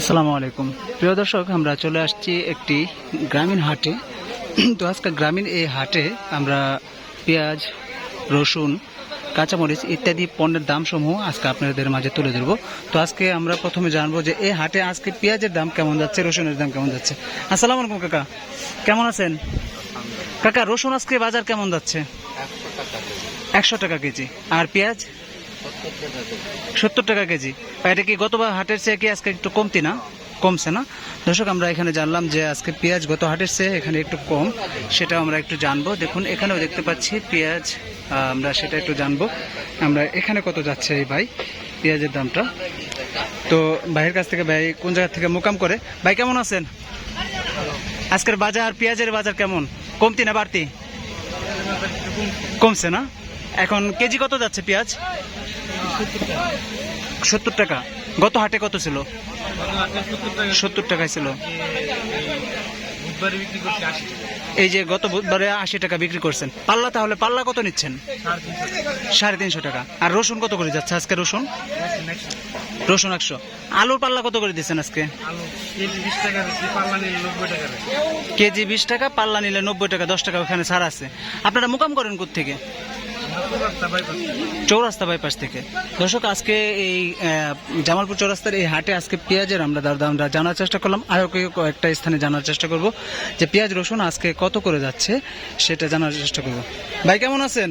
আসসালামু আলাইকুম। প্রিয় দর্শক, আমরা চলে আসছি একটি গ্রামীণ হাটে। তো আজকে গ্রামীণ এই হাটে আমরা পেঁয়াজ, রসুন, কাঁচামরিচ ইত্যাদি পণ্যের দাম সমূহ আজকে আপনাদের মাঝে তুলে ধরবো। তো আজকে আমরা প্রথমে জানব যে এই হাটে আজকে পেঁয়াজের দাম কেমন যাচ্ছে, রসুনের দাম কেমন যাচ্ছে। আসসালামু আলাইকুম, কাকা। কেমন আছেন? কাকা, রসুন আজকে বাজার কেমন যাচ্ছে? একশো টাকা কেজি। আর পেঁয়াজ? সত্তর টাকা কেজি। এটা কি গতবার হাটের চেয়ে কি আজকে একটু কমতি না? কমছে না? দর্শক, আমরা এখানে জানলাম যে আজকে পেঁয়াজ গত হাটের চেয়ে এখানে একটু কম। সেটাও আমরা একটু জানব। দেখুন, এখানেও দেখতে পাচ্ছি পেঁয়াজ আমরা সেটা একটু জানব। আমরা এখানে কত যাচ্ছে এই ভাই? পেঁয়াজের দামটা। তো ভাইয়ের কাছ থেকে ভাই কোন জায়গা থেকে মোকাম করে? ভাই, কেমন আছেন? আজকের বাজার, পেঁয়াজের বাজার কেমন? কমতি না বাড়তি? কমছে না? এখন কেজি কত যাচ্ছে পেঁয়াজ? সত্তর টাকা। গত হাটে কত ছিল? সত্তর টাকায় ছিল। এই যে গত বুধবারে আশি টাকা বিক্রি করছেন। পাল্লা তাহলে পাল্লা কত নিচ্ছেন? সাড়ে তিনশো টাকা। আর রসুন কত করে যাচ্ছে আজকে রসুন? রসুন একশো। আলুর পাল্লা কত করে দিচ্ছেন আজকে? কেজি বিশ টাকা পাল্লা নিলে নব্বই টাকা দশ টাকা ওখানে ছাড় আছে। আপনারা মোকাম করেন থেকে চৌরাস্তা বাইপাস থেকে। দর্শক, আজকে এই জামালপুর চৌরাস্তার এই হাটে আজকে পেঁয়াজের আমরা দামটা জানার চেষ্টা করলাম। আরও কয়েকটা স্থানে জানার চেষ্টা করব যে পেঁয়াজ রসুন আজকে কত করে যাচ্ছে সেটা জানার চেষ্টা করব। ভাই, কেমন আছেন?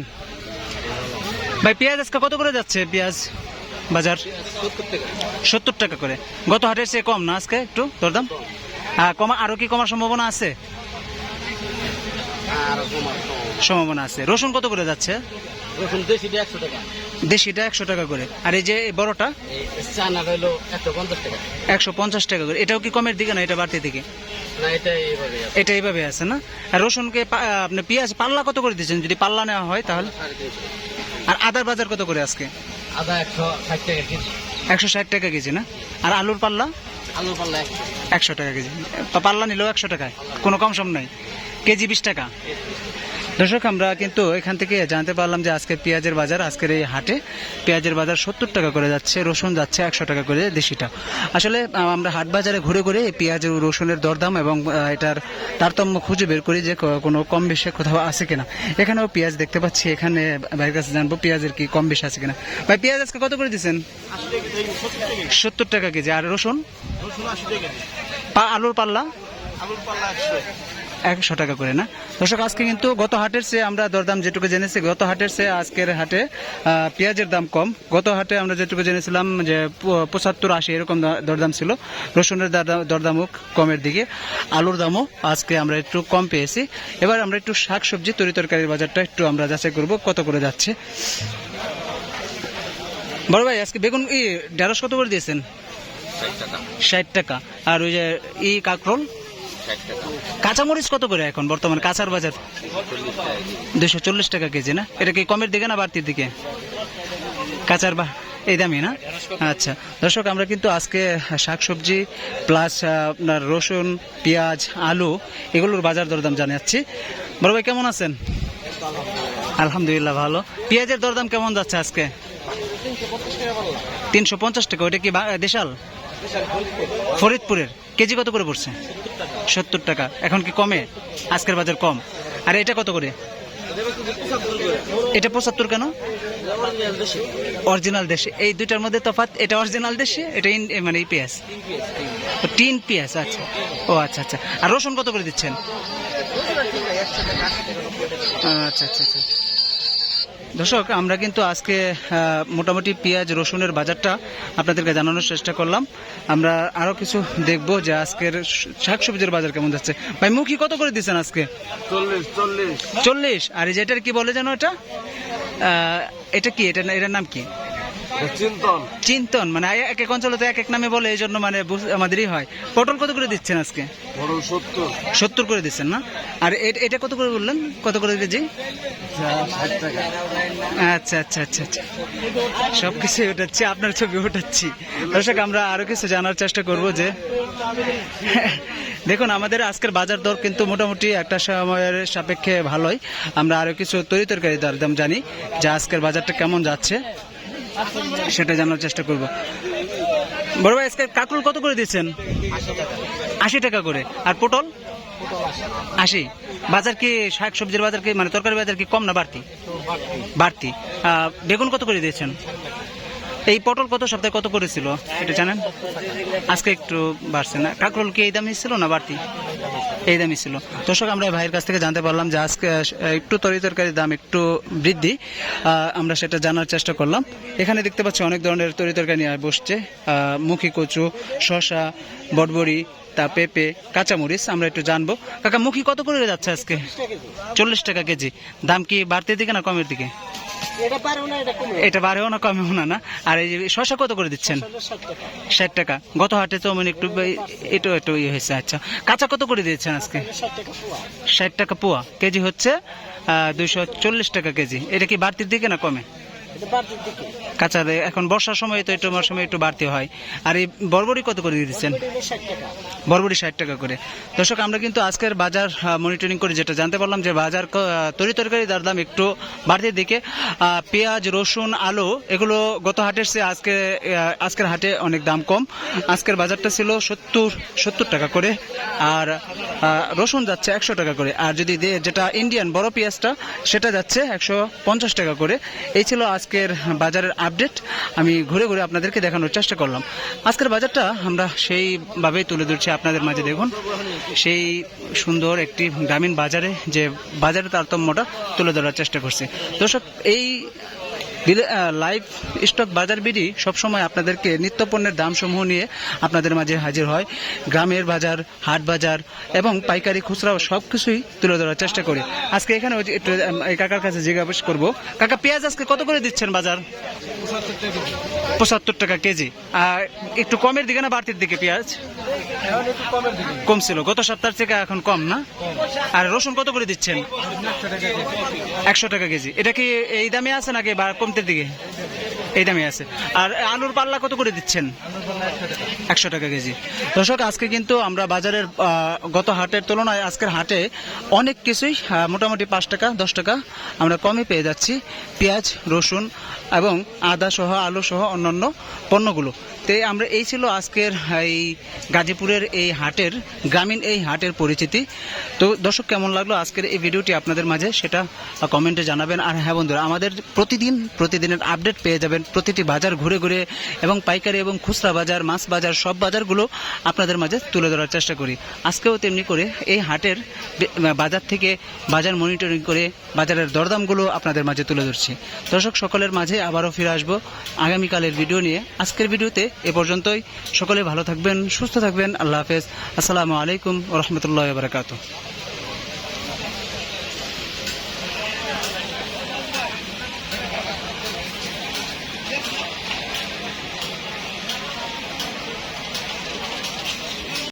ভাই, পেঁয়াজ আজকে কত করে যাচ্ছে? পেঁয়াজ বাজার? সত্তর টাকা করে। গত হাটের চেয়ে কম না আজকে একটু দরদাম কমা আরও কি কমার সম্ভাবনা আছে? সম্ভাবনা আছে। রসুন কত করে যাচ্ছে? রসুন দেশিটা একশো টাকা। দেশিটা একশো টাকা করে। আর এই যে বড়টা? চানা একশো পঞ্চাশ টাকা। একশো পঞ্চাশ টাকা করে। এটাও কি কমের দিকে না এটা বাড়তি দিকে? এটা এইভাবে আছে। এটা এইভাবে আছে না? আর রসুনকে আপনি পেঁয়াজ পাল্লা কত করে দিচ্ছেন? যদি পাল্লা নেওয়া হয় তাহলে? আর আদার বাজার কত করে আজকে? আদা একশো ষাট টাকা কেজি। একশো ষাট টাকা কেজি না? আর আলুর পাল্লা? একশো টাকা কেজি। পাল্লা নিলেও একশো টাকায়। কোনো কম সম নাই। কেজি বিশ টাকা। দর্শক আমরা কিন্তু এখান থেকে জানতে পারলাম যে আজকে পেঁয়াজের বাজার আজকের এই হাটে পেঁয়াজের বাজার সত্তর টাকা করে যাচ্ছে রসুন যাচ্ছে একশো টাকা করে দেশিটা। আসলে আমরা হাট বাজারে ঘুরে ঘুরে পেঁয়াজ ও রসুনের দরদাম এবং এটার তারতম্য খুঁজে বের করি যে কোনো কম বেশি কোথাও আছে কিনা। এখানেও পেঁয়াজ দেখতে পাচ্ছি এখানে ভাইয়ের কাছে জানব পেঁয়াজের কি কম বেশি আছে কিনা। ভাই পেঁয়াজ আজকে কত করে দিচ্ছেন সত্তর টাকা কেজি। আর রসুন? আলুর পাল্লা? আলুর পাল্লা একশো। একশো টাকা করে না। দর্শক, আজকে কিন্তু গত হাটের চেয়ে আমরা দরদাম যেটুকু জেনেছি, গত হাটের চেয়ে আজকের হাটে পেঁয়াজের দাম কম। গত হাটে আমরা যেটুকু জেনেছিলাম যে পঁচাত্তর আশি এরকম দরদাম ছিল। রসুনের দরদামও কমের দিকে, আলুর দামও আজকে আমরা একটু কম পেয়েছি। এবার আমরা একটু শাক সবজি তরি তরকারির বাজারটা একটু আমরা যাচাই করব, কত করে যাচ্ছে। বড় ভাই, আজকে বেগুন, ই, ঢেঁড়স কত করে দিয়েছেন? ষাট টাকা। আর ওই যে, ই, কাকরোল? কাঁচামরিচ কত করে এখন বর্তমান কাঁচার বাজার? দুশো চল্লিশ টাকা কেজি, না? এটা কি কমের দিকে না বাড়তির দিকে? কাঁচার বা এই দামই, না? আচ্ছা। দর্শক, আমরা কিন্তু আজকে শাকসবজি প্লাস আপনার রসুন, পেঁয়াজ, আলু এগুলোর বাজার দরদাম জানাচ্ছি। বড় ভাই, কেমন আছেন? আলহামদুলিল্লাহ ভালো। পেঁয়াজের দরদাম কেমন যাচ্ছে আজকে? তিনশো পঞ্চাশ টাকা। ওইটা কি দেশাল? ফরিদপুরের। কেজি কত করে পড়ছে? সত্তর টাকা। এখন কি কমে? আজকের বাজার কম। আর, এটা কত করে? এটা পঁচাত্তর কেন? অরিজিনাল দেশে। এই দুইটার মধ্যে তফাৎ, এটা অরিজিনাল দেশে, এটা মানে পেঁয়াজ। টিন পেঁয়াজ আচ্ছা। ও আচ্ছা আচ্ছা। আর রসুন কত করে দিচ্ছেন? আচ্ছা আচ্ছা আচ্ছা। দর্শক আমরা কিন্তু আজকে মোটামুটি পেঁয়াজ রসুনের বাজারটা আপনাদেরকে জানানোর চেষ্টা করলাম। আমরা আরও কিছু দেখব যে আজকের শাকসবজির বাজার কেমন যাচ্ছে। ভাই মুখি কত করে দিচ্ছেন আজকে? চল্লিশ চল্লিশ। চল্লিশ? আর এই যেটার কি বলে জানো এটা? এটা কি? এটা এটার নাম কি? চিন্তন। চিন্তন মানে এক এক অঞ্চলে তো এক এক নামে বলে এই জন্য মানে আমাদেরই হয়। পটল কত করে দিচ্ছেন আজকে? বড় সত্তর। সত্তর করে দিচ্ছেন না? আর এটা কত করে বললেন? কত করে কেজি? আচ্ছা আচ্ছা আচ্ছা আচ্ছা। সব কিছু ওঠাচ্ছি আপনার ছবি ওঠাচ্ছি দর্শক আমরা আরও কিছু জানার চেষ্টা করব যে দেখুন আমাদের আজকের বাজার দর কিন্তু মোটামুটি একটা সময়ের সাপেক্ষে ভালোই। আমরা আরও কিছু তরি তরকারি দর দাম জানি যে আজকের বাজারটা কেমন যাচ্ছে। সেটা জানার চেষ্টা করব। বড় ভাই, আজকে কাকুল কত করে দিচ্ছেন? আশি টাকা করে। আর পটল? আশি। বাজার কি শাক সবজির বাজার কি মানে তরকারি বাজার কি কম না বাড়তি? বাড়তি। বেগুন কত করে দিয়েছেন? এই পটল কত সপ্তাহে কত করেছিল এটা জানেন? আজকে একটু বাড়ছে না। কাকরোল কি এই দাম ছিল না বাড়তি? এই দামই ছিল। দর্শক, আমরা ভাইয়ের কাছ থেকে জানতে পারলাম যে আজকে একটু তরি তরকারির দাম একটু বৃদ্ধি। আমরা সেটা জানার চেষ্টা করলাম। এখানে দেখতে পাচ্ছি অনেক ধরনের তরি তরকারি নিয়ে বসছে। মুখী কচু শশা বটবড়ি, তা পেঁপে, কাঁচামরিচ, আমরা একটু জানব। কাকা, মুখী কত করে যাচ্ছে আজকে? চল্লিশ টাকা কেজি। দাম কি বাড়তির দিকে না কমের দিকে? এটা বাড়েও না কমেও না না আর এই যে শশা কত করে দিচ্ছেন? ষাট টাকা। গত হাটে তো মানে একটু একটু একটু ইয়ে হয়েছে আচ্ছা। কাঁচা কত করে দিয়েছেন আজকে? ষাট টাকা পোয়া। কেজি হচ্ছে দুইশো চল্লিশ টাকা কেজি। এটা কি বাড়তির দিকে না কমে? কাঁচা এখন বর্ষার সময় তো একটু আমার সময় একটু বাড়তি হয়। আর এই বরবরি কত করে দিয়ে দিচ্ছেন? ষাট টাকা। বরবরি ষাট টাকা করে। দর্শক আমরা কিন্তু আজকের বাজার মনিটরিং করে যেটা জানতে পারলাম যে বাজার তরি তরকারি তার দাম একটু বাড়তির দিকে। পেঁয়াজ রসুন আলু এগুলো গত হাটের চেয়ে আজকে আজকের হাটে অনেক দাম কম। আজকের বাজারটা ছিল সত্তর সত্তর টাকা করে। আর রসুন যাচ্ছে একশো টাকা করে। আর যদি যেটা ইন্ডিয়ান বড় পেঁয়াজটা সেটা যাচ্ছে একশো পঞ্চাশ টাকা করে। এই ছিল আজকের বাজারের আপডেট আমি ঘুরে ঘুরে আপনাদেরকে দেখানোর চেষ্টা করলাম। আজকের বাজারটা আমরা সেইভাবেই তুলে ধরছি আপনাদের মাঝে দেখুন। সেই সুন্দর একটি গ্রামীণ বাজারে যে বাজারের তারতম্যটা তুলে ধরার চেষ্টা করছি। দর্শক, এই লাইভ স্টক বাজার বিডি সবসময় আপনাদেরকে নিত্য পণ্যের দাম সমূহ নিয়ে আপনাদের মাঝে হাজির হয়। গ্রামের বাজার, হাট বাজার এবং পাইকারি খুচরাও সব কিছুই তুলে ধরার চেষ্টা করি। আজকে এখানে কাকার কাছে জিজ্ঞাসা করব। কাকা, পেঁয়াজ আজকে কত করে দিচ্ছেন বাজার? পঁচাত্তর টাকা কেজি। আর একটু কমের দিকে না বাড়তির দিকে পেঁয়াজ? এখন একটু কমের দিকে কম ছিল গত সপ্তাহের থেকে এখন কম না? আর রসুন কত করে দিচ্ছেন? একশো টাকা কেজি। এটা কি এই দামে আছে নাকি বা কমতের দিকে? এই দামে আছে। আর আলুর পাল্লা কত করে দিচ্ছেন? একশো টাকা কেজি। দর্শক, আজকে কিন্তু আমরা বাজারের গত হাটের তুলনায় আজকের হাটে অনেক কিছুই মোটামুটি পাঁচ টাকা, দশ টাকা আমরা কমে পেয়ে যাচ্ছি। পেঁয়াজ, রসুন এবং আদা সহ আলু সহ অন্যান্য পণ্যগুলো। তো আমরা, এই ছিল আজকের, এই গাজীপুরের এই হাটের, গ্রামীণ এই হাটের পরিচিতি। তো দর্শক, কেমন লাগল আজকের এই ভিডিওটি আপনাদের মাঝে? সেটা কমেন্টে জানাবেন। আর হ্যাঁ বন্ধুরা, আমাদের প্রতিদিন, প্রতিদিনের আপডেট পেয়ে যাবেন প্রতিটি বাজার ঘুরে ঘুরে এবং পাইকারি এবং খুচরা বাজার, মাছ বাজার, সব বাজারগুলো আপনাদের মাঝে তুলে ধরার চেষ্টা করি। আজকেও তেমনি করে এই হাটের বাজার থেকে বাজার মনিটরিং করে বাজারের দরদামগুলো আপনাদের মাঝে তুলে ধরছি। দর্শক, সকলের মাঝে আবারও ফিরে আসব আগামীকালের ভিডিও নিয়ে। আজকের ভিডিওতে এ পর্যন্তই। সকলে ভালো থাকবেন সুস্থ থাকবেন। আল্লাহ হাফেজ। আসসালামু আলাইকুম রহমতুল্লাহ বারকাত